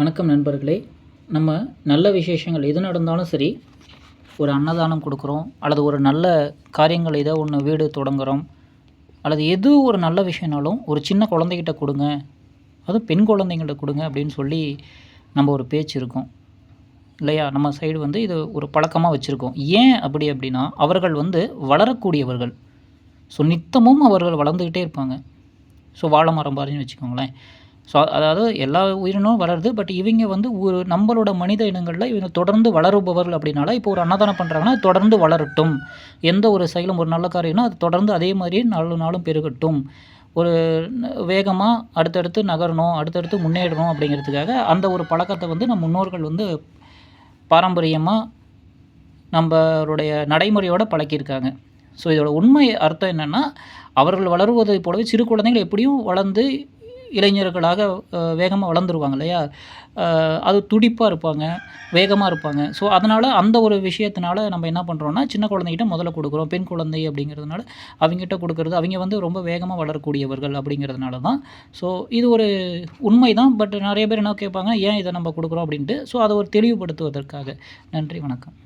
வணக்கம் நண்பர்களே. நம்ம நல்ல விசேஷங்கள் எது நடந்தாலும் சரி ஒரு அன்னதானம் கொடுக்குறோம் அல்லது ஒரு நல்ல காரியங்கள் ஏதோ ஒன்று வீடு தொடங்குறோம் அல்லது எது ஒரு நல்ல விஷயம்னாலும் ஒரு சின்ன குழந்தைகிட்ட கொடுங்க அதுவும் பெண் குழந்தைங்கள்ட்ட கொடுங்க அப்படின்னு சொல்லி நம்ம ஒரு பேச்சு இருக்கும். இல்லையா? நம்ம சைடு வந்து இது ஒரு பழக்கமாக வச்சுருக்கோம். ஏன் அப்படி அப்படின்னா அவர்கள் வந்து வளரக்கூடியவர்கள். ஸோ நித்தமும் அவர்கள் வளர்ந்துக்கிட்டே இருப்பாங்க. ஸோ வாழை மரம் பாருன்னு வச்சுக்கோங்களேன். ஸோ அதாவது எல்லா உயிரினும் வளருது பட் இவங்க வந்து ஒரு நம்மளோட மனித இனங்களில் இவங்க தொடர்ந்து வளருபவர்கள் அப்படின்னால இப்போ ஒரு அன்னதானம் பண்ணுறாங்கன்னா தொடர்ந்து வளரட்டும். எந்த ஒரு செயலும் ஒரு நல்ல காரியம்னா அது தொடர்ந்து அதே மாதிரியே நாலு நாளும் பெருகட்டும். ஒரு வேகமாக அடுத்தடுத்து நகரணும் அடுத்தடுத்து முன்னேறணும் அப்படிங்கிறதுக்காக அந்த ஒரு பழக்கத்தை வந்து நம் முன்னோர்கள் வந்து பாரம்பரியமாக நம்மளுடைய நடைமுறையோடு பழக்கியிருக்காங்க. ஸோ இதோட உண்மை அர்த்தம் என்னென்னா அவர்கள் வளருவதை போலவே சிறு குழந்தைகள் எப்படியும் வளர்ந்து இளைஞர்களாக வேகமாக வளர்ந்துருவாங்க இல்லையா? அது துடிப்பாக இருப்பாங்க வேகமாக இருப்பாங்க. ஸோ அதனால் அந்த ஒரு விஷயத்தினால நம்ம என்ன பண்ணுறோன்னா சின்ன குழந்தைகிட்ட முதல்ல கொடுக்குறோம். பெண் குழந்தை அப்படிங்கிறதுனால அவங்ககிட்ட கொடுக்குறது அவங்க வந்து ரொம்ப வேகமாக வளரக்கூடியவர்கள் அப்படிங்கிறதுனால தான். ஸோ இது ஒரு உண்மை தான். பட் நிறைய பேர் என்ன கேட்பாங்க ஏன் இதை நம்ம கொடுக்குறோம்? அப்படின்ட்டு. ஸோ அதை ஒரு தெளிவுபடுத்துவதற்காக. நன்றி வணக்கம்.